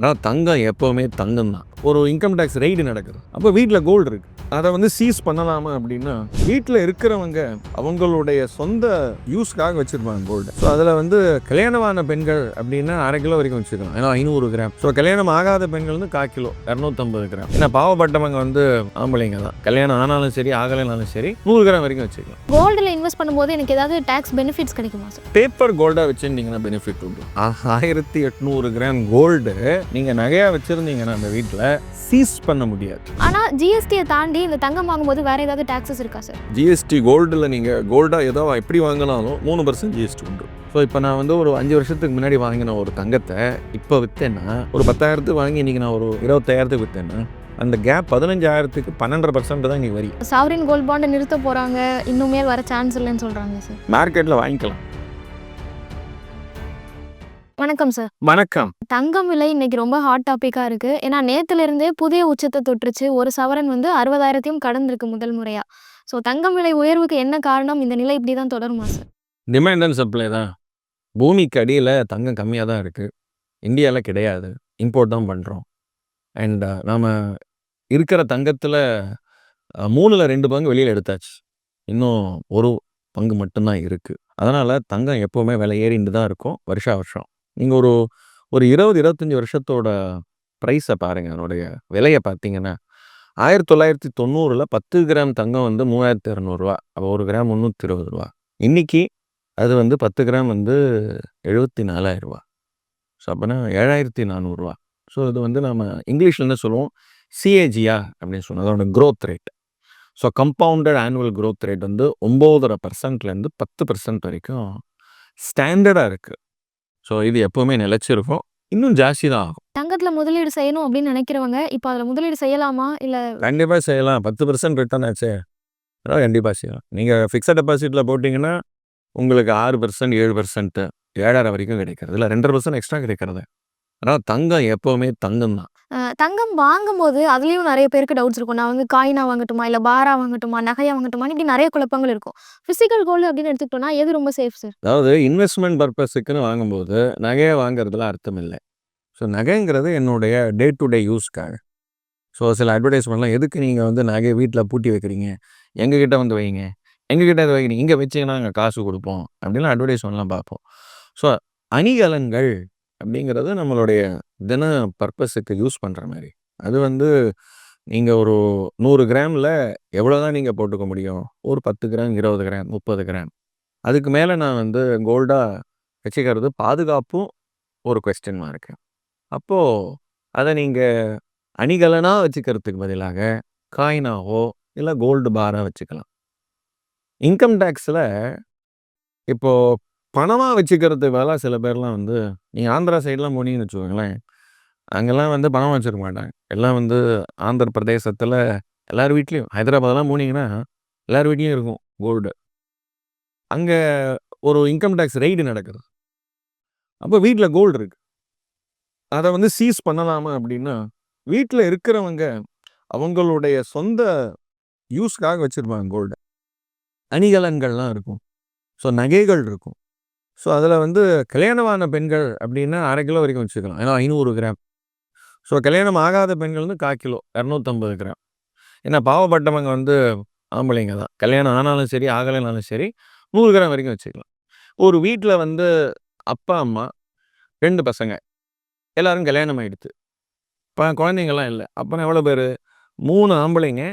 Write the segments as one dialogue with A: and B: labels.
A: ஆனால் தங்கம் எப்போவுமே தங்கம் தான். ஒரு இன்கம் டேக்ஸ் ரெய்டு நடக்குது. அப்போ வீட்டில் கோல்டு இருக்குது அதை வந்து சீஸ் பண்ணலாமா அப்படின்னா வீட்டில் இருக்கிறவங்க அவங்களுடைய சொந்த யூஸ்க்காக வச்சிருப்பாங்க கோல்டு ஸோ அதில் வந்து கல்யாணமான பெண்கள் அப்படின்னா அரை கிலோ வரைக்கும் வச்சுக்கலாம் ஏன்னா ஐநூறு கிராம். ஸோ கல்யாணம் ஆகாத பெண்கள் வந்து கால் கிலோ இரநூத்தம்பது கிராம். ஏன்னா பாவப்பட்டவங்க வந்து ஆம்பளைங்க தான். கல்யாணம் ஆனாலும் சரி ஆகலைனாலும் சரி நூறு கிராம் வரைக்கும் வச்சுக்கலாம்
B: கோல்டில் இன்வெஸ்ட் பண்ணும்போது எனக்கு ஏதாவது டேக்ஸ் பெனிஃபிட்ஸ் கிடைக்குமா சார்
A: பேப்பர் கோல்டாக வச்சுருந்தீங்கன்னா பெனிஃபிட் உண்டு. ஆயிரத்தி எட்நூறு கிராம் கோல்டு நீங்கள் நகையாக வச்சுருந்தீங்கன்னா அந்த வீட்டில் சீஸ் பண்ண முடியாது.
B: ஆனால் ஜிஎஸ்டியை தாண்டி இந்த தங்கம் வாங்கும்போது வேற ஏதாவது டேக்ஸஸ் இருக்கா சார்
A: ஜிஎஸ்டி கோல்டில் நீங்கள் கோல்டாக ஏதோ எப்படி வாங்கினாலும் மூணு பர்சன்ட் ஜிஎஸ்டி உண்டு. ஸோ இப்போ நான் வந்து ஒரு அஞ்சு வருஷத்துக்கு முன்னாடி வாங்கின ஒரு தங்கத்தை இப்போ விற்றேன்னா ஒரு பத்தாயிரத்துக்கு வாங்கி இன்றைக்கி நான் ஒரு இருபத்தாயிரத்துக்கு விற்றேன்னா அந்த கேப் பதினஞ்சாயிரத்துக்கு பன்னெண்டரை பர்சன்ட் தான் இன்றைக்கி வரி.
B: சாவரின் கோல்ட் பாண்டை நிறுத்த போகிறாங்க இன்னுமே வர சான்ஸ் இல்லைன்னு சொல்கிறாங்க சார்
A: மார்க்கெட்டில் வாங்கிக்கலாம்.
B: வணக்கம் சார்
A: வணக்கம்.
B: தங்கம் விலை இன்னைக்கு ரொம்ப ஹாட் டாப்பிக்காக இருக்குது ஏன்னா நேத்துல இருந்தே புதிய உச்சத்தை தொட்டுருச்சு ஒரு சவரன் வந்து அறுபதாயிரத்தையும் கடந்திருக்கு முதல் முறையாக ஸோ தங்கம் விலை உயர்வுக்கு என்ன காரணம்? இந்த நிலை இப்படி தான் தொடருமா சார்
A: டிமாண்ட் அண்ட் சப்ளை தான். பூமிக்கு அடியில் தங்கம் கம்மியாக தான் இருக்குது இந்தியாவில் கிடையாது. இம்போர்ட் தான் பண்ணுறோம் அண்ட் நாம் இருக்கிற தங்கத்தில் மூணில் ரெண்டு பங்கு வெளியில் எடுத்தாச்சு. இன்னும் ஒரு பங்கு மட்டும்தான் இருக்குது அதனால் தங்கம் எப்போவுமே விலை ஏறிண்டு தான் இருக்கும். வருஷா வருஷம். நீங்கள் ஒரு ஒரு இருபது இருபத்தஞ்சி வருஷத்தோட ப்ரைஸை பாருங்கள் அதனுடைய விலையை பார்த்தீங்கன்னா ஆயிரத்தி தொள்ளாயிரத்தி தொண்ணூறில் பத்து கிராம் தங்கம் வந்து மூவாயிரத்தி இரநூறுவா அப்போ ஒரு கிராம் முந்நூற்றி இருபது ரூபா. இன்றைக்கி அது வந்து பத்து கிராம் வந்து எழுபத்தி நாலாயிரரூபா ஸோ அப்போனா ஏழாயிரத்தி நானூறுரூவா ஸோ இது வந்து நம்ம இங்கிலீஷில் என்ன சொல்லுவோம்? சிஏஜியா அப்படின்னு சொன்னோம் அதோட growth rate so compounded annual growth rate வந்து ஒம்போதரை பர்சன்ட்லேருந்து பத்து பர்சன்ட் வரைக்கும் ஸ்டாண்டர்டாக இருக்குது ஸோ இது எப்போவுமே நிலச்சிருக்கும். இன்னும் ஜாஸ்தி தான் ஆகும்.
B: தங்கத்தில் முதலீடு செய்யணும் அப்படின்னு நினைக்கிறவங்க இப்போ அதில் முதலீடு செய்யலாமா? இல்லை
A: கண்டிப்பாக செய்யலாம். பத்து பர்சன்ட் ரிட்டர்ன் ஆச்சே. அதனால் கண்டிப்பாக செய்யலாம். நீங்கள் ஃபிக்ஸட் டெபாசிட்டில் போட்டிங்கன்னா உங்களுக்கு ஆறு பர்சன்ட் ஏழு பர்சன்ட்டு ஏழாயிரம் வரைக்கும் கிடைக்கிறது. இல்லை ரெண்டரை பர்சன்ட் எக்ஸ்ட்ரா கிடைக்கிறது. ஆனால் தங்கம் எப்போவுமே தங்கம் தான்.
B: தங்கம் வாங்கும்போது அதுலேயும் நிறைய பேருக்கு டவுட்ஸ் இருக்கும். நான் வந்து காயினா வாங்கட்டுமா? இல்லை பாரா வாங்கட்டுமா? நகையாக வாங்கட்டுமா இப்படி நிறைய குழப்பங்கள் இருக்கும். ஃபிசிக்கல் கோல்டு அப்படின்னு எடுத்துக்கிட்டோம்னா எது ரொம்ப சேஃப் சார்
A: அதாவது இன்வெஸ்ட்மெண்ட் பர்பஸுக்குன்னு வாங்கும்போது நகையை வாங்குறதுல அர்த்தம் இல்லை. ஸோ நகைங்கிறது என்னுடைய டே டு டே யூஸ்க்காக ஸோ சில அட்வர்டைஸ்மெண்ட்லாம் எதுக்கு நீங்கள் வந்து நகையை வீட்டில் பூட்டி வைக்கிறீங்க? எங்ககிட்ட வந்து வைங்க. எங்ககிட்ட இது வைக்கிறீங்க? இங்கே வச்சிங்கன்னா நாங்கள் காசு கொடுப்போம். அப்படின்லாம் அட்வர்டைஸ்மெண்ட்லாம் பார்ப்போம். ஸோ அணிகலன்கள் அப்படிங்கிறது நம்மளுடைய தின பர்பஸுக்கு யூஸ் பண்ணுற மாதிரி. அது வந்து நீங்கள் ஒரு நூறு கிராமில் எவ்வளோ தான் நீங்கள் போட்டுக்க முடியும்? ஒரு பத்து கிராம் இருபது கிராம் முப்பது கிராம். அதுக்கு மேலே நான் வந்து கோல்டாக வச்சுக்கிறது பாதுகாப்பும் ஒரு கொஸ்டின் மார்க்கு அப்போது அதை நீங்கள் அணிகலனாக வச்சுக்கிறதுக்கு பதிலாக காயினாவோ இல்லை கோல்டு பாராக வச்சுக்கலாம். இன்கம் டேக்ஸில் இப்போது பணமாக வச்சுக்கிறது வேலை சில பேர்லாம் வந்து நீங்கள் ஆந்திரா சைட்லாம் போனீங்கன்னு வச்சுக்கோங்களேன். அங்கெல்லாம் வந்து பணம் வச்சுருக்க மாட்டாங்க. எல்லாம் வந்து ஆந்திர பிரதேசத்தில் எல்லார் வீட்லேயும் ஹைதராபாத்லாம் போனீங்கன்னா எல்லார் வீட்லேயும் இருக்கும் கோல்டு அங்கே ஒரு இன்கம் டேக்ஸ் ரெய்டு நடக்குது. அப்போ வீட்டில் கோல்டு இருக்குது அதை வந்து சீஸ் பண்ணலாமா அப்படின்னா வீட்டில் இருக்கிறவங்க அவங்களுடைய சொந்த யூஸ்க்காக வச்சுருப்பாங்க கோல்டு அணிகலன்கள்லாம் இருக்கும். ஸோ நகைகள் இருக்கும். ஸோ அதில் வந்து கல்யாணமான பெண்கள் அப்படின்னா அரை கிலோ வரைக்கும் வச்சுக்கலாம். ஏன்னா ஐநூறு கிராம். ஸோ கல்யாணம் ஆகாத பெண்கள் வந்து கால் கிலோ இரநூத்தம்பது கிராம். ஏன்னா பாவப்பட்டவங்க வந்து ஆம்பளைங்க தான். கல்யாணம் ஆனாலும் சரி ஆகலைனாலும் சரி நூறு கிராம் வரைக்கும் வச்சுக்கலாம். ஒரு வீட்டில் வந்து அப்பா அம்மா ரெண்டு பசங்க எல்லோரும் கல்யாணம் ஆகிடுது இப்போ குழந்தைங்கள்லாம் இல்லை. அப்போனா எவ்வளோ பேர்? மூணு ஆம்பளைங்க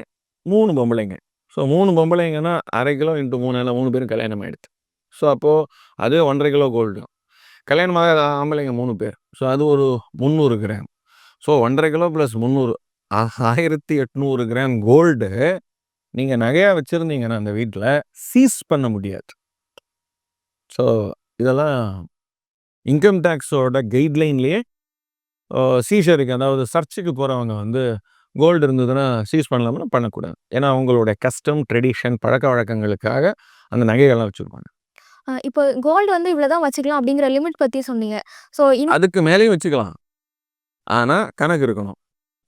A: மூணு பொம்பளைங்க. ஸோ மூணு பொம்பளைங்கன்னா அரை கிலோ இன்ட்டு மூணு இல்லை மூணு பேரும் கல்யாணம் ஆகிடுது ஸோ அப்போது அது ஒன்றரை கிலோ கோல்டு கல்யாணமாக ஆம்பளைங்க மூணு பேர். ஸோ அது ஒரு முந்நூறு கிராம். ஸோ ஒன்றரை கிலோ ப்ளஸ் முந்நூறு. ஆயிரத்தி எட்நூறு கிராம் கோல்டு நீங்கள் நகையாக வச்சுருந்தீங்கன்னா அந்த வீட்டில் சீஸ் பண்ண முடியாது. ஸோ இதெல்லாம் இன்கம் டேக்ஸோட கைட்லைன்லேயே சீஷருக்கு அதாவது சர்ச்சுக்கு போகிறவங்க வந்து கோல்டு இருந்ததுன்னா சீஸ் பண்ணலாம்னா பண்ணக்கூடாது. ஏன்னா அவங்களுடைய கஸ்டம் ட்ரெடிஷன் பழக்க வழக்கங்களுக்காக அந்த நகைகள்லாம் வச்சுருப்பாங்க.
B: இப்போ கோல்டு வந்து இவ்வளோ தான் வச்சுக்கலாம் அப்படிங்கிற லிமிட் பற்றி சொன்னீங்க ஸோ
A: அதுக்கு மேலேயும் வச்சுக்கலாம் ஆனால் கணக்கு இருக்கணும்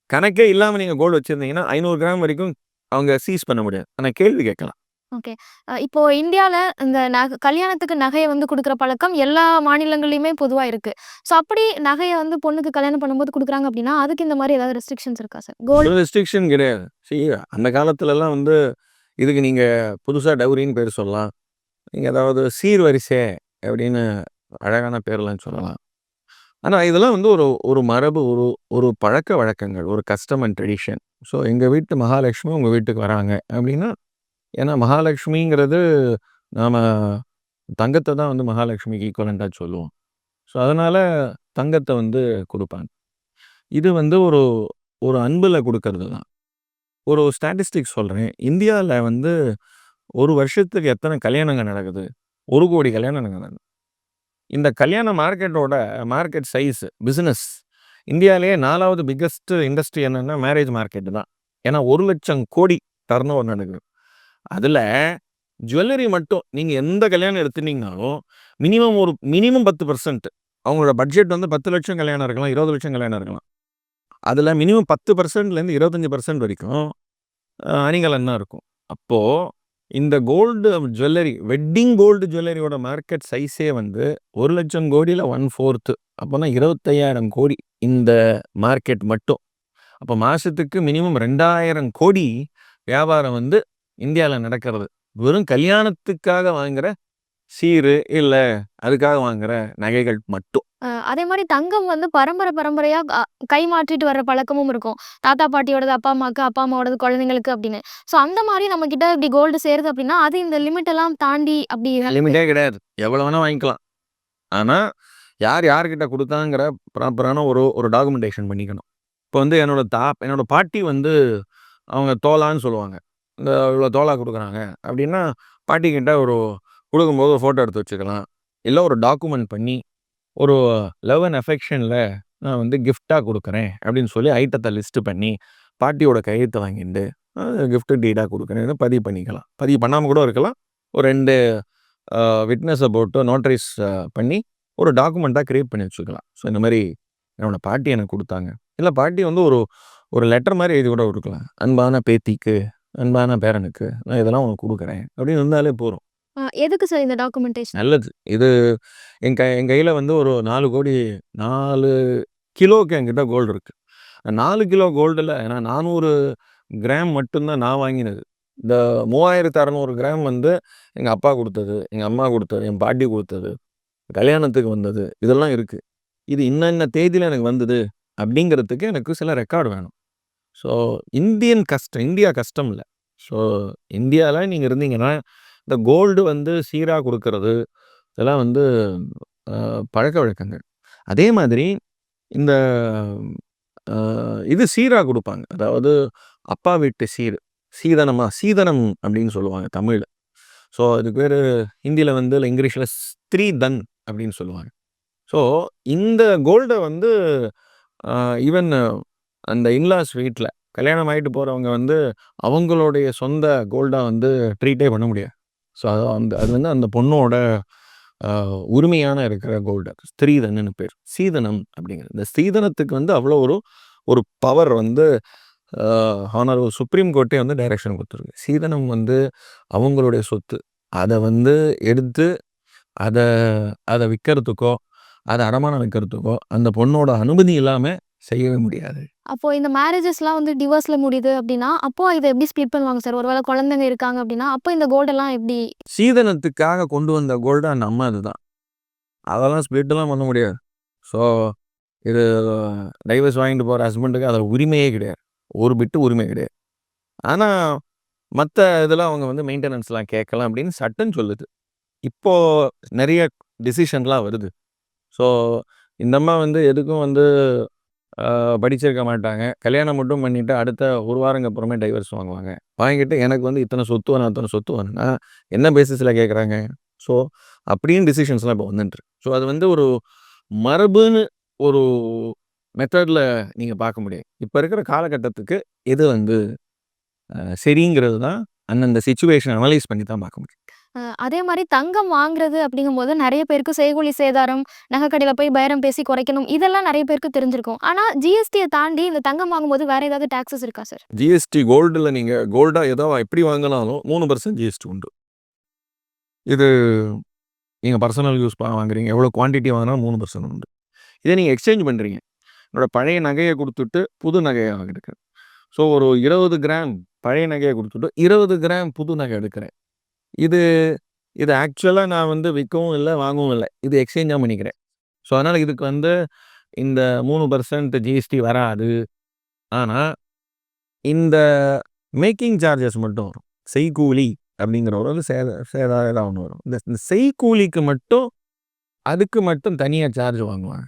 A: கணக்கே இல்லாமல் நீங்கள் கோல்டு வச்சுருந்தீங்கன்னா ஐநூறு கிராம் வரைக்கும் அவங்க சீஸ் பண்ண முடியாது ஆனால் கேள்வி கேட்கலாம்
B: ஓகே. அ இப்போ இந்தியால இந்த நக கல்யாணத்துக்கு நகைய வந்து குடுக்குற பழக்கம் எல்லா மாநிலங்கள்லயுமே பொதுவா இருக்கு. ஸோ அப்படி நகைய வந்து பொண்ணுக்கு கல்யாணம் பண்ணும்போது குடுக்குறாங்க அப்படின்னா, அதுக்கு இந்த மாரி ஏதாவது ரெஸ்ட்ரிக்ஷன்ஸ் இருக்கா சார்? கோல்டு
A: ரெஸ்ட்ரிக்ஷன் கிடையாது. சி அந்த காலத்துலலாம் வந்து இதுக்கு நீங்க புதுசா டவுரின்னு பேர் சொல்லலாம். நீங்க ஏதாவது சீர்வரிசை அப்படின்னு அழகான பேர்லாம் சொல்லலாம். ஆனால் இதெல்லாம் வந்து ஒரு ஒரு மரபு, ஒரு ஒரு பழக்க வழக்கங்கள் ஒரு கஸ்டம் அண்ட் ட்ரெடிஷன். ஸோ எங்கள் வீட்டு மகாலட்சுமி உங்கள் வீட்டுக்கு வராங்க அப்படின்னா, ஏன்னா மகாலட்சுமிங்கிறது நாம் தங்கத்தை தான் வந்து மகாலட்சுமிக்கு ஈக்குவலண்ட்டாக சொல்லுவோம். ஸோ அதனால் தங்கத்தை வந்து கொடுப்பாங்க இது வந்து ஒரு ஒரு அன்பில் கொடுக்கறது தான். ஒரு ஸ்டாட்டிஸ்டிக் சொல்கிறேன் இந்தியாவில் வந்து ஒரு வருஷத்துக்கு எத்தனை கல்யாணங்கள் நடக்குது? ஒரு கோடி கல்யாணம் நடக்குது. இந்த கல்யாண மார்க்கெட்டோட மார்க்கெட் சைஸ் பிஸ்னஸ் இந்தியாவிலேயே நாலாவது பிக்கஸ்ட் இண்டஸ்ட்ரி என்னென்னா மேரேஜ் மார்க்கெட்டு தான். ஏன்னா 1,00,000 கோடி டர்ன் ஓவர் நடக்குது. அதில் ஜுவல்லரி மட்டும் நீங்கள் எந்த கல்யாணம் எடுத்துட்டீங்கனாலும், மினிமம் ஒரு மினிமம் 10% அவங்களோட பட்ஜெட் வந்து பத்து லட்சம் கல்யாணம் இருக்கலாம், இருபது லட்சம் கல்யாணம் இருக்கலாம். அதில் மினிமம் பத்து பர்சன்ட்லேருந்து இருபத்தஞ்சி பர்சன்ட் வரைக்கும் அணிகலன் தான் இருக்கும். அப்போது இந்த கோல்டு ஜுவல்லரி வெட்டிங் கோல்டு ஜுவல்லரியோட மார்க்கெட் சைஸே வந்து ஒரு லட்சம் கோடியில் ஒன் ஃபோர்த்து அப்போனா 25,000 கோடி இந்த மார்க்கெட் மட்டும். அப்போ மாதத்துக்கு மினிமம் 2,000 கோடி வியாபாரம் வந்து இந்தியாவில் நடக்கிறது. வெறும் கல்யாணத்துக்காக வாங்குகிற சீரு, இல்லை அதுக்காக வாங்குகிற நகைகள் மட்டும்.
B: அ அதே மாரி தங்கம் வந்து பரம்பரை பரம்பரையா அ கை மாற்றிட்டு வர்ற பழக்கமும் இருக்கும். தாத்தா, பாட்டியோடது அப்பா அம்மாக்கு, அப்பா அம்மாவோடது குழந்தைங்களுக்கு அப்படின்னு. ஸோ அந்த மாரி நம்மகிட்ட இப்படி கோல்டு சேருது அப்படின்னா, அது இந்த லிமிட் எல்லாம் தாண்டி அப்படி
A: லிமிட்டே கிடையாது. எவ்வளோ வேணா வாங்கிக்கலாம். ஆனா, யார் யார்கிட்ட குடுத்தாங்கிற ப்ராப்பரான ஒரு ஒரு டாக்குமெண்டேஷன் பண்ணிக்கணும். இப்போ வந்து என்னோட தா என்னோட பாட்டி வந்து அவங்க தோலான்னு சொல்லுவாங்க. இந்த இவ்வளோ தோலா குடுக்குறாங்க அப்படின்னா, பாட்டிக்கிட்ட ஒரு குடுக்கும்போது ஒரு ஃபோட்டோ எடுத்து வச்சுக்கலாம். இல்ல ஒரு டாக்குமெண்ட் பண்ணி, ஒரு லவ் அண்ட் அஃபெக்ஷனில் நான் வந்து கிஃப்டாக கொடுக்குறேன் அப்படின்னு சொல்லி ஐட்டத்தை லிஸ்ட்டு பண்ணி, பாட்டியோட கையெழுத்தை வாங்கிட்டு, கிஃப்ட்டு கிஃப்ட் கொடுக்குறேன் குடுக்குறேன்னு பதிவு பண்ணிக்கலாம். பதிவு பண்ணாமல் கூட இருக்கலாம். ஒரு ரெண்டு விட்னஸை போட்டு நோட்டரைஸ் பண்ணி, ஒரு டாக்குமெண்ட்டாக க்ரியேட் பண்ணி வச்சுக்கலாம். ஸோ இந்த மாதிரி என்னோடய பாட்டி எனக்கு கொடுத்தாங்க இல்லை பாட்டி வந்து ஒரு ஒரு லெட்டர் மாதிரி எழுதி கூட கொடுக்கலாம் அன்பான பேத்திக்கு, அன்பான பேரனுக்கு நான் இதெல்லாம் உனக்கு கொடுக்குறேன் அப்படின்னு இருந்தாலே போதும்.
B: எதுக்கு சார் இந்த டாக்குமெண்டேஷன்?
A: நல்லது. இது என் கை என் கையில வந்து ஒரு 4,00,00,000 4 கிலோக்கு என்கிட்ட கோல்டு இருக்கு. 4 கிலோ கோல்டுல ஏன்னா 400 கிராம் மட்டும் தான் நான் வாங்கினது. இந்த 3,600 கிராம் வந்து எங்க அப்பா குடுத்தது, எங்க அம்மா குடுத்தது, என் பாட்டி குடுத்தது, கல்யாணத்துக்கு வந்தது இதெல்லாம் இருக்கு. இது இன்ன இன்ன தேதியில எனக்கு வந்தது அப்படிங்கிறதுக்கு எனக்கு சில ரெக்கார்டு வேணும். So Indian custom India custom இல்லை ஸோ இந்தியால நீங்க இருந்தீங்கன்னா, இந்த கோல்டு வந்து சீராக கொடுக்கறது இதெல்லாம் வந்து பழக்க வழக்கங்கள் அதே மாதிரி இந்த இது சீராக கொடுப்பாங்க அதாவது அப்பா வீட்டு சீர். சீதனமா சீதனம் அப்படின்னு சொல்லுவாங்க தமிழில் ஸோ அதுக்கு பேர் ஹிந்தியில் வந்து இல்லை இங்கிலீஷில் ஸ்திரீ தன் அப்படின்னு சொல்லுவாங்க. ஸோ இந்த கோல்டை வந்து ஈவன் அந்த இன்லாஸ் வீட்டில் கல்யாணம் ஆகிட்டு போகிறவங்க வந்து அவங்களுடைய சொந்த கோல்டாக வந்து ட்ரீட்டே பண்ண முடியாது. ஸோ அது அந்த அது வந்து அந்த பொண்ணோட உரிமையான இருக்கிற கோல்டு. ஸ்திரீதன்னு பேர். சீதனம் அப்படிங்கிறது. இந்த சீதனத்துக்கு வந்து அவ்வளோ ஒரு ஒரு பவர் வந்து அ ஹானரபிள் சுப்ரீம் கோர்ட்டே வந்து டைரக்ஷன் கொடுத்துருக்கு சீதனம் வந்து அவங்களுடைய சொத்து. அதை வந்து எடுத்து அதை அதை விற்கிறதுக்கோ அதை அடமானம் வைக்கிறதுக்கோ, அந்த பொண்ணோட அனுமதி இல்லாமல் செய்யவே முடியாது.
B: அப்போ இந்த மேரேஜஸ்லாம் வந்து டிவோர்ஸ்ல முடியுது அப்படின்னா, அப்போ இத எப்படி ஸ்ப்ளிட் பண்ணுவாங்க சார்? ஒருவேள குழந்தைங்க இருக்காங்க அப்படின்னா, அப்போ இந்த கோல்டெல்லாம் எப்படி?
A: சீதனத்துக்காக கொண்டு வந்த கோல்டு அந்த அம்மா இதுதான். அதெல்லாம் ஸ்ப்ளிட்லாம் பண்ண முடியாது. ஸோ இது டைவர்ஸ் வாங்கிட்டு போற ஹஸ்பண்டுக்கு அதுல உரிமையே கிடையாது. ஒரு பிட்டு உரிமை கிடையாது. ஆனா, மத்த இதுல அவங்க வந்து மெயின்டனன்ஸ்லாம் கேட்கலாம் அப்படின்னு சட்டம் சொல்லுது. இப்போ நெறைய டிசிஷன்லாம் வருது. ஸோ இந்த அம்மா வந்து எதுக்கும் வந்து படிச்சிருக்க மாட்டாங்க. கல்யாணம் மட்டும் பண்ணிவிட்டு அடுத்த ஒரு வாரங்க அப்புறமே டைவர்ஸ் வாங்குவாங்க. வாங்கிட்டு எனக்கு வந்து இத்தனை சொத்து வேணும், அத்தனை சொத்து வேணும்னா, என்ன பேசிஸில் கேட்குறாங்க? ஸோ அப்படின்னு டிசிஷன்ஸ்லாம் இப்போ வந்துட்டுருக்கு. ஸோ அது வந்து ஒரு மரபுன்னு ஒரு மெத்தடில் நீங்கள் பார்க்க முடியாது. இப்போ இருக்கிற காலகட்டத்துக்கு எது வந்து சரிங்கிறது தான் அந்தந்த சுச்சுவேஷன் அனலைஸ் பண்ணி தான் பார்க்க முடியும்.
B: அ அதே மாரி தங்கம் வாங்குறது அப்படிங்கும்போது நெறைய பேருக்கு செய்கூலி சேதாரம், நகைக்கடையில போய் பேரம் பேசி குறைக்கணும். இதெல்லாம் நெறைய பேருக்கு தெரிஞ்சிருக்கும். ஆனா ஜிஎஸ்டிய தாண்டி இந்த தங்கம் வாங்கும்போது வேற ஏதாவது டாக்ஸஸ் இருக்கா சார்?
A: ஜிஎஸ்டி கோல்டுல நீங்க கோல்டா ஏதோ எப்படி வாங்குனாலும் 3% ஜிஎஸ்டி உண்டு. இது நீங்க பர்சனல் யூஸ் ப வாங்குறீங்க. எவ்வளோ குவான்டிட்டி வாங்கினாலும் 3% உண்டு. இதை நீங்க எக்ஸ்சேஞ்ச் பண்றீங்க. என்னோட பழைய நகைய குடுத்துட்டு, புது நகைய எடுக்கிறேன். ஸோ ஒரு 20 கிராம் பழைய நகைய குடுத்துட்டு, 20 கிராம் புது நகை எடுக்கிறேன். இது இது ஆக்சுவலாக நான் வந்து விற்கவும் இல்லை வாங்கவும் இல்லை இது எக்ஸ்சேஞ்சாக பண்ணிக்கிறேன். ஸோ அதனால் இதுக்கு வந்து இந்த மூணு பர்சன்ட் ஜிஎஸ்டி வராது. ஆனால் இந்த மேக்கிங் சார்ஜஸ் மட்டும் வரும். செய்கூலி அப்படிங்கிற ஒரு வந்து சேத சேதாக ஏதாவது ஒன்று வரும். இந்த இந்த செய்கூலிக்கு மட்டும் அதுக்கு மட்டும் தனியாக சார்ஜ் வாங்குவாங்க.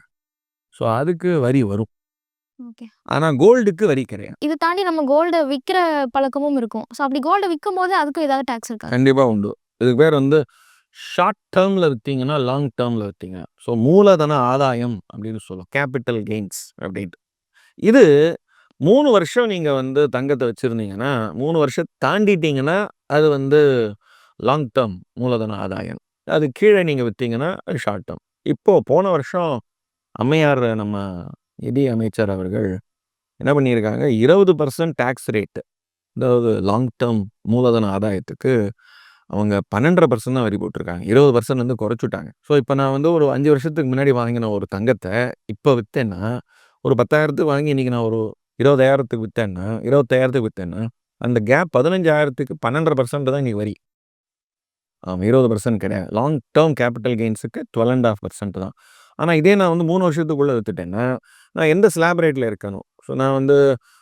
A: ஸோ அதுக்கு வரி வரும்.
B: ஓகே.
A: ஆனா கோல்டுக்கு வரி கிடையாது.
B: இத தாண்டி நம்ம கோல்ட விக்கிற பழக்கமும் இருக்கும். ஸோ அப்படி கோல்ட விக்கும்போது அதுக்கும் ஏதாவது டாக்ஸ் இருக்கா?
A: கண்டிப்பா உண்டு. இதுக்கு பேர் வந்து ஷார்ட் டெர்ம்ல வித்தீங்கன்னா, லாங் டெர்ம்ல வித்தீங்க. ஸோ மூலதன ஆதாயம் அப்படின்னு சொல்லுவோம். கேப்பிட்டல் கெயின்ஸ் அப்படின்ட்டு. இது 3 வருஷம் நீங்க வந்து தங்கத்த வச்சிருந்தீங்கன்னா, 3 வருஷம் தாண்டிட்டீங்கன்னா, அது வந்து லாங் டெர்ம் மூலதன ஆதாயம். அது கீழ நீங்க வித்தீங்கன்னா, அது ஷார்ட் டெர்ம். இப்போ போன வருஷம் அம்மையார் நம்ம நிதி அமைச்சர் அவர்கள் என்ன பண்ணியிருக்காங்க, இருபது பர்சன்ட் டேக்ஸ் ரேட்டு அதாவது லாங் டேர்ம் மூலதன ஆதாயத்துக்கு அவங்க 12.5% தான் வரி போட்டிருக்காங்க. 20% வந்து குறைச்சுட்டாங்க. ஸோ இப்போ நான் வந்து ஒரு அஞ்சு வருஷத்துக்கு முன்னாடி வாங்கின ஒரு தங்கத்தை இப்போ விற்றேன்னா ஒரு 10,000த்துக்கு வாங்கி இன்னைக்கு நான் ஒரு இருபதாயிரத்துக்கு விற்றேன்னா இருபத்தாயிரத்துக்கு விற்றேன்னா அந்த கேப் 15,000த்துக்கு 12.5% தான் இன்றைக்கி வரி. ஆமாம் இருபது பர்சன்ட் கிடையாது. லாங் டேர்ம் கேபிட்டல் கெயின்ஸுக்கு டுவெல் அண்ட் ஆஃப் பர்சன்ட் தான். ஆனா இதே நான் வந்து 3 வருஷத்துக்குள்ள வித்துட்டேன்னா, நான் எந்த ஸ்லாப் ரேட்ல இருக்கனோ, ஸோ நான் வந்து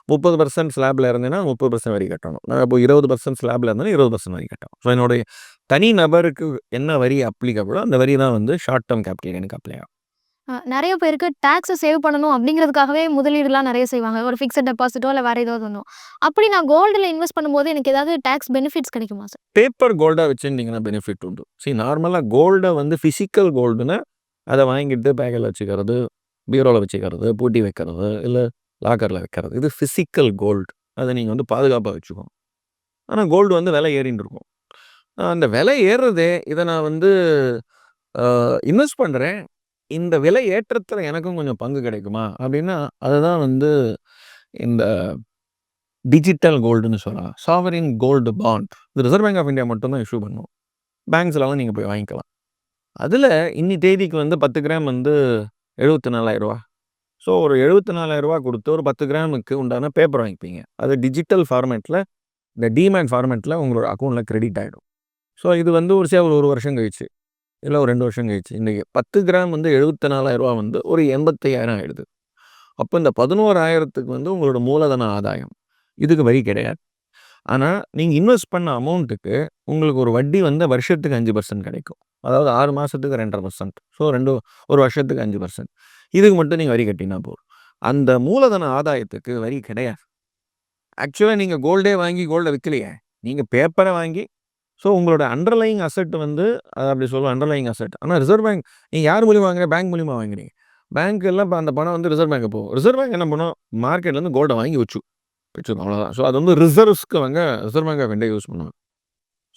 A: 30% ஸ்லாப்ல இருந்தேன்னா 30% வரி கட்டணும். நான் இப்போ 20% ஸ்லாப்ல இருந்தேன்னா 20% வரி கட்டணும். ஸோ என்னுடைய தனி நபருக்கு என்ன வரி அப்ளிகபிளோ அந்த வரி தான் வந்து ஷார்ட் டெர்ம் கேப்பிட்டல் கெயினுக்கு அப்ளை ஆகும்.
B: நெறைய பேருக்கு டாக்ஸ சேவ் பண்ணணும் அப்படிங்கிறதுக்காகவே முதலீடுலாம் நெறைய செய்வாங்க. ஒரு ஃபிக்ஸட் டெபாசிட்டோ இல்ல வேற ஏதாவது ஒண்ணும். அப்படி நான் கோல்டுல இன்வெஸ்ட் பண்ணும்போது எனக்கு ஏதாவது டாக்ஸ் பெனிஃபிட்ஸ் கிடைக்குமா சார்?
A: பேப்பர் கோல்டா வச்சிருந்தீங்கன்னா பெனிஃபிட் உண்டு. சி நார்மலா கோல்ட வந்து பிசிக்கல் கோல்டுன்னா, அதை வாங்கிட்டு பேக்கில் வச்சுக்கிறது, பீரோவில் வச்சுக்கிறது, பூட்டி வைக்கிறது, இல்லை லாக்கரில் வைக்கிறது. இது ஃபிசிக்கல் கோல்ட். அதை நீங்கள் வந்து பாதுகாப்பாக வச்சுக்கணும். ஆனால் கோல்டு வந்து விலை ஏறின்னு இருக்கும். அந்த விலை ஏறுறதே, இதை நான் வந்து இன்வெஸ்ட் பண்ணுறேன் இந்த விலை ஏற்றத்தில் எனக்கும் கொஞ்சம் பங்கு கிடைக்குமா? அப்படின்னா, அதுதான் வந்து இந்த டிஜிட்டல் கோல்டுன்னு சொல்லலாம். Sovereign gold bond. இது ரிசர்வ் பேங்க் ஆஃப் இந்தியா மட்டும்தான் இஷ்யூ பண்ணும். பேங்க்ஸ்லாம் நீங்கள் போய் வாங்கிக்கலாம். அதில் இன்னி தேதிக்கு வந்து 10 கிராம் வந்து எழுபத்தி நாலாயிரரூவா ஸோ ஒரு எழுபத்தி நாலாயிரரூவா கொடுத்து ஒரு 10 கிராமுக்கு உண்டான பேப்பர் வாங்கிப்பீங்க. அது டிஜிட்டல் ஃபார்மேட்டில் இந்த டிமேட் ஃபார்மேட்டில் உங்களோட அக்கௌண்ட்டில் கிரெடிட் ஆகிடும் ஸோ இது வந்து ஒரு சே ஒரு ஒரு வருஷம் கழிச்சு, இல்லை ஒரு ரெண்டு வருஷம் கழிச்சு, இன்றைக்கி பத்து கிராம் வந்து எழுபத்தி நாலாயிரரூவா வந்து ஒரு எண்பத்தையாயிரம் ஆகிடுது அப்போ இந்த 11,000த்துக்கு வந்து உங்களோட மூலதன ஆதாயம். இதுக்கு வரி கிடையாது. ஆனால் நீங்கள் இன்வெஸ்ட் பண்ண அமௌண்ட்டுக்கு உங்களுக்கு ஒரு வட்டி வந்து வருஷத்துக்கு அஞ்சு பர்சன்ட் கிடைக்கும். அதாவது ஆறு மாதத்துக்கு ரெண்டரை பர்சன்ட் ஸோ ரெண்டு ஒரு வருஷத்துக்கு அஞ்சு பர்சன்ட் இதுக்கு மட்டும் நீங்கள் வரி கட்டினா போதும். அந்த மூலதன ஆதாயத்துக்கு வரி கிடையாது. ஆக்சுவலாக நீங்கள் கோல்டே வாங்கி கோல்டை விற்கலையே நீங்கள் பேப்பரை வாங்கி ஸோ உங்களோட அண்டர்லையிங் அசெட் வந்து அதை அப்படி சொல்லுவோம் அண்டர்லையிங் அசெட். ஆனால் ரிசர்வ் பேங்க் நீங்கள் யார் மூலியமாக வாங்குறீங்க? பேங்க் மூலியமாக வாங்குறீங்க. பேங்க் எல்லாம் இப்போ அந்த பணம் வந்து ரிசர்வ் பேங்க்கு போகும். ரிசர்வ் பேங்க் என்ன பண்ணோம் மார்க்கெட்லேருந்து கோல்டை வாங்கி வச்சு வச்சுருக்கோம் அவ்வளோதான். ஸோ அது வந்து ரிசர்வ்ஸ்க்கு அவங்க Reserve Bank of India use பண்ணுவாங்க.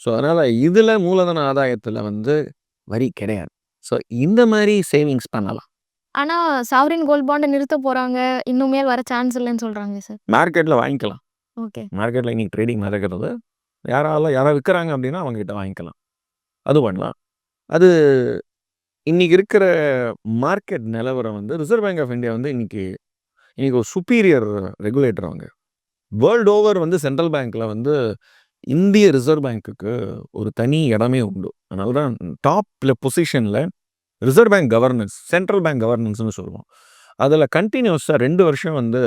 A: ஸோ அதனால இதுல மூலதன ஆதாயத்துல வந்து வரி கிடையாது. ஸோ இந்த மாரி சேவிங்ஸ் பண்ணலாம்.
B: ஆனா சாவரின் கோல்ட் பாண்ட நிறுத்த போறாங்க. இன்னுமேல் வர சான்ஸ் இல்லன்னு சொல்றாங்க சார்.
A: மார்க்கெட்ல வாங்கிக்கலாம்.
B: ஓகே.
A: மார்க்கெட்ல இன்னைக்கு ட்ரேடிங் நடக்கிறது. யாரால யாராவது விக்கிறாங்க அப்படின்னா அவங்க கிட்ட வாங்கிக்கலாம். அது பண்ணலாம். அது இன்னைக்கு இருக்கிற மார்க்கெட் நிலவரம் வந்து ரிசர்வ் பேங்க் ஆஃப் இந்தியா வந்து இன்னைக்கு இன்னைக்கு ஒரு சுப்பீரியர் ரெகுலேட்டர் அவங்க. வேர்ல்ட் ஓவர் வந்து சென்ட்ரல் பேங்க்ல வந்து இந்திய ரிசர்வ் பேங்க்குக்கு ஒரு தனி இடமே உண்டு. அதனால தான் டாப்பில் பொசிஷனில் Reserve Bank governance, central bank கவர்னன்ஸ்னு சொல்லுவோம். அதில் கண்டினியூஸாக ரெண்டு வருஷம் வந்து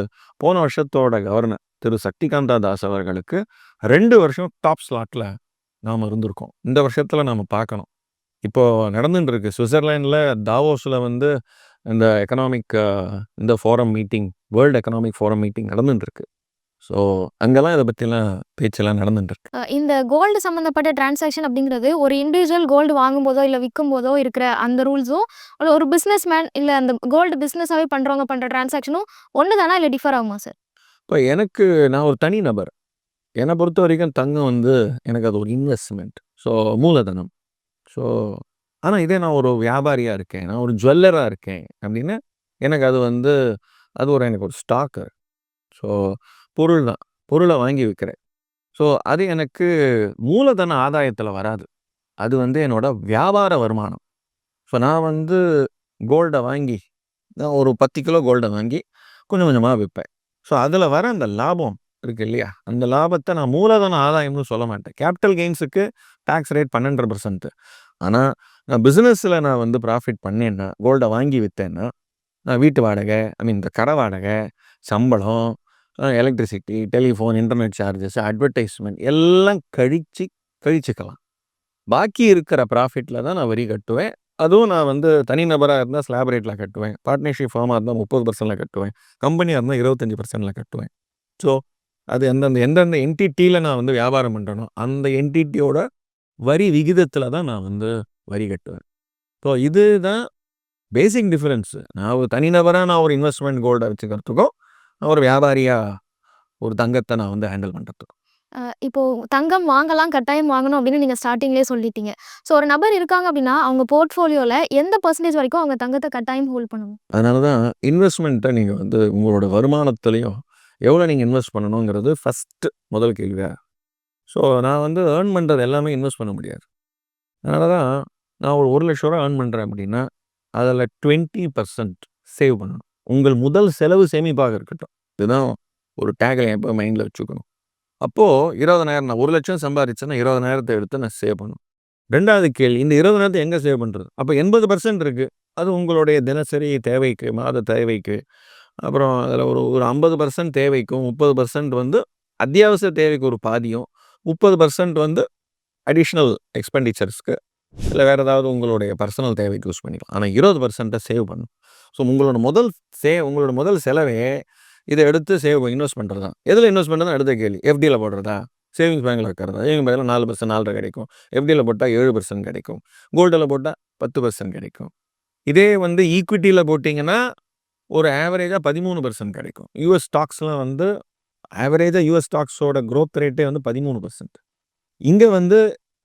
A: போன வருஷத்தோட கவர்னர் திரு சக்திகாந்தா தாஸ் அவர்களுக்கு ரெண்டு வருஷம் டாப் ஸ்லாட்டில் நாம் இருந்திருக்கோம். இந்த வருஷத்தில் நாம் பார்க்கணும். இப்போ நடந்துட்டுருக்கு சுவிட்சர்லேண்டில் தாவோஸில் வந்து இந்த எக்கனாமிக் இந்த forum meeting World Economic Forum meeting நடந்துட்டுருக்கு ஸோ அங்கலாம் இத பத்திலாம் பேச்செல்லாம் நடந்துட்டு இருக்கு.
B: அ இந்த கோல்டு சம்மந்தப்பட்ட டிரான்சாக்ஷன் அப்படிங்கிறது ஒரு இண்டிவிஜுவல் கோல்டு வாங்கும்போதோ, இல்ல விக்கும்போதோ இருக்கிற அந்த ரூல்ஸும், ஒரு பிசினஸ் மேன் இல்ல அந்த கோல்டு பிசினஸாவே பண்றவங்க பண்ற டிரான்சாக்ஷனும் ஒண்ணு தானா? இல்ல டிஃபர் ஆகுமா சார்?
A: இப்ப எனக்கு நான் ஒரு தனி நபர். என்ன பொறுத்தவரைக்கும் தங்கம் வந்து எனக்கு அது ஒரு இன்வெஸ்ட்மென்ட். ஸோ மூலதனம் ஸோ ஆனால் இதே நான் ஒரு வியாபாரியாக இருக்கேன் நான் ஒரு ஜுவல்லராக இருக்கேன் அப்படின்னா எனக்கு அது வந்து அது ஒரு எனக்கு ஒரு ஸ்டாக்கு ஸோ பொருள் தான். பொருளை வாங்கி விற்கிறேன் ஸோ அது எனக்கு மூலதன ஆதாயத்தில் வராது. அது வந்து என்னோட வியாபார வருமானம். ஸோ நான் வந்து கோல்டை வாங்கி நான் ஒரு பத்து கிலோ கோல்டை வாங்கி கொஞ்சம் கொஞ்சமாக விற்பேன் ஸோ அதில் வர அந்த லாபம் இருக்கு இல்லையா? அந்த லாபத்தை நான் மூலதன ஆதாயம்னு சொல்ல மாட்டேன். கேபிட்டல் கெயின்ஸுக்கு டேக்ஸ் ரேட் பன்னெண்டரை பர்சன்ட்டு ஆனால் நான் பிஸ்னஸில் நான் வந்து ப்ராஃபிட் பண்ணேன்னா கோல்டை வாங்கி விற்றேன்னா நான் வீட்டு வாடகை ஐ மீன் இந்த கடை வாடகை சம்பளம் electricity telephone internet charges advertisement எல்லாம் கழிச்சு கழிச்சுக்கலாம். பாக்கி இருக்கிற ப்ராஃபிட்டில் தான் நான் வரி கட்டுவேன். அதுவும் நான் வந்து தனிநபராக இருந்தால் ஸ்லாப் ரேட்டில் கட்டுவேன். பார்ட்னர்ஷிப் ஃபார்மாக இருந்தால் முப்பது பர்சன்டில் கட்டுவேன். கம்பெனியாக இருந்தால் இருபத்தஞ்சி பர்சன்டில் கட்டுவேன். ஸோ அது எந்தெந்த எந்தெந்த என்டிட்டியில் நான் வந்து வியாபாரம் பண்ணுறனோ அந்த என்டிட்டியோட வரி விகிதத்தில் தான் நான் வந்து வரி கட்டுவேன். ஸோ இதுதான் பேசிக் டிஃப்ரென்ஸு. நான் ஒரு தனிநபராக நான் ஒரு இன்வெஸ்ட்மெண்ட் கோல்டை வச்சுக்கிறதுக்கும் ஒரு வியாபாரியாக ஒரு தங்கத்தை நான் வந்து ஹேண்டில் பண்ணுறதுக்கும்
B: அஹ் இப்போ தங்கம் வாங்கலாம் கட்டாயம் வாங்கணும் அப்படின்னு நீங்கள் ஸ்டார்டிங்லேயே சொல்லிட்டீங்க. ஸோ ஒரு நபர் இருக்காங்க அப்படின்னா அவங்க போர்ட்ஃபோலியோவில் எந்த பர்சன்டேஜ் வரைக்கும் அவங்க தங்கத்தை கட்டாயம் ஹோல்ட் பண்ணணும்?
A: அதனால தான் இன்வெஸ்ட்மெண்ட்டை நீங்கள் வந்து உங்களோட வருமானத்துலேயும் எவ்வளோ நீங்கள் இன்வெஸ்ட் பண்ணணுங்கிறது ஃபஸ்ட்டு முதல் கேள்வியாக ஸோ நான் வந்து ஏர்ன் பண்ணுறது எல்லாமே இன்வெஸ்ட் பண்ண முடியாது. அதனால தான் நான் ஒரு ஒரு லட்ச ரூபா ஏர்ன் பண்ணுறேன் அப்படின்னா அதில் டுவெண்ட்டி பர்சன்ட் சேவ் பண்ணணும். உங்கள் முதல் செலவு சேமிப்பாக இருக்கட்டும். இதுதான் ஒரு டேகை எப்போ மைண்டில் வச்சுக்கணும். அப்போது இருபதனாயிரம் நான் ஒரு லட்சம் சம்பாதிச்சேன்னா இருபதனாயிரத்தை எடுத்து நான் சேவ் பண்ணணும். ரெண்டாவது கேள்வி இந்த இருபதனாயிரத்தை எங்கே சேவ் பண்ணுறது அப்போ எண்பது பர்சன்ட் இருக்குது அது உங்களுடைய தினசரி தேவைக்கு மாத தேவைக்கு. அப்புறம் அதில் ஒரு ஒரு ஐம்பது பர்சன்ட் தேவைக்கும் முப்பது பர்சன்ட் வந்து அத்தியாவசிய தேவைக்கு ஒரு பாதியும் முப்பது பர்சன்ட் வந்து அடிஷ்னல் எக்ஸ்பெண்டிச்சர்ஸ்க்கு இல்லை வேறு ஏதாவது உங்களுடைய பர்சனல் தேவைக்கு யூஸ் பண்ணிக்கலாம். ஆனால் இருபது பர்சன்ட்டை சேவ் பண்ணும் ஸோ உங்களோட முதல் சே உங்களோட முதல் செலவே இதை எடுத்து சேவ் இன்வெஸ்ட் பண்ணுறது தான் எதில் இன்வெஸ்ட் பண்ணுறது அடுத்த கேள்வி எஃப்டியில் போடுறதா? சேவிங்ஸ் பேங்க்கில் வைக்கிறதா? சேவிங் பேங்கில் நாலு பர்சன்ட் நாலரை கிடைக்கும். எஃப்டியில் போட்டால் ஏழு பர்சன்ட் கிடைக்கும். கோல்டில் போட்டால் பத்து பர்சன்ட் கிடைக்கும். இதே வந்து ஈக்விட்டியில் போட்டிங்கன்னா ஒரு ஆவரேஜாக பதிமூணு பர்சன்ட் கிடைக்கும். யூஎஸ் ஸ்டாக்ஸ்லாம் வந்து ஆவரேஜாக யூஎஸ் ஸ்டாக்ஸோட க்ரோத் ரேட்டே வந்து பதிமூணு பர்சன்ட் இங்கே வந்து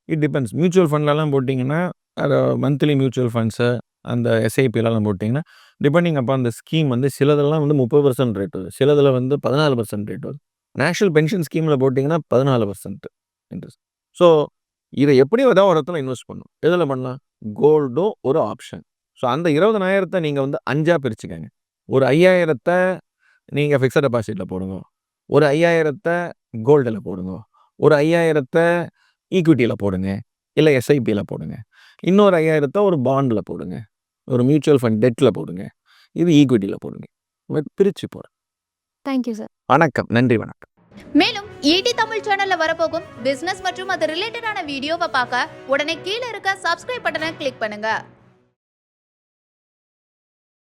A: இட் டிபெண்ட்ஸ் மியூச்சுவல் ஃபண்ட்லலாம் போட்டிங்கன்னா அது மந்த்லி மியூச்சுவல் ஃபண்ட்ஸு அந்த எஸ்ஐபிலலாம் போட்டிங்கன்னா டிபெண்டிங் அப்போ அந்த ஸ்கீம் வந்து சிலதெல்லாம் வந்து முப்பது பர்சன்ட் ரேட் வருது. சிலதில் வந்து பதினாலு பர்சன்ட் ரேட் வருது. நேஷனல் பென்ஷன் ஸ்கீமில் போட்டிங்கன்னா பதினாலு பர்சன்ட் இன்ட்ரெஸ்ட் ஸோ இதை எப்படி ஏதாவது ஒரு இடத்துல இன்வெஸ்ட் பண்ணும் எதில் பண்ணலாம்? கோல்டும் ஒரு ஆப்ஷன் ஸோ அந்த இருபதனாயிரத்தை நீங்கள் வந்து அஞ்சாக பிரிச்சுக்கங்க. ஒரு ஐயாயிரத்தை நீங்கள் ஃபிக்ஸட் டெபாசிட்டில் போடுங்க. ஒரு ஐயாயிரத்தை கோல்டில் போடுங்க. ஒரு ஐயாயிரத்தை ஈக்விட்டியில் போடுங்க. இல்லை எஸ்ஐபியில் போடுங்க. இன்னொரு ஐயாயிரத்தை ஒரு பாண்டில் போடுங்க. ஒரு மியூச்சுவல் ஃபண்ட் டெட்டில் போடுங்க. இது ஈக்விட்டியில் போடுங்க. பிரித்து போகிறேன்
B: தேங்க்யூ சார்
A: வணக்கம். நன்றி வணக்கம்.
C: மேலும் ஈடி தமிழ் சேனல்ல வரப்போகும் பிசினஸ் மற்றும் அது ரிலேட்டடான வீடியோவை பார்க்க உடனே கீழே இருக்க சப்ஸ்கிரைப் பட்டனை கிளிக் பண்ணுங்க.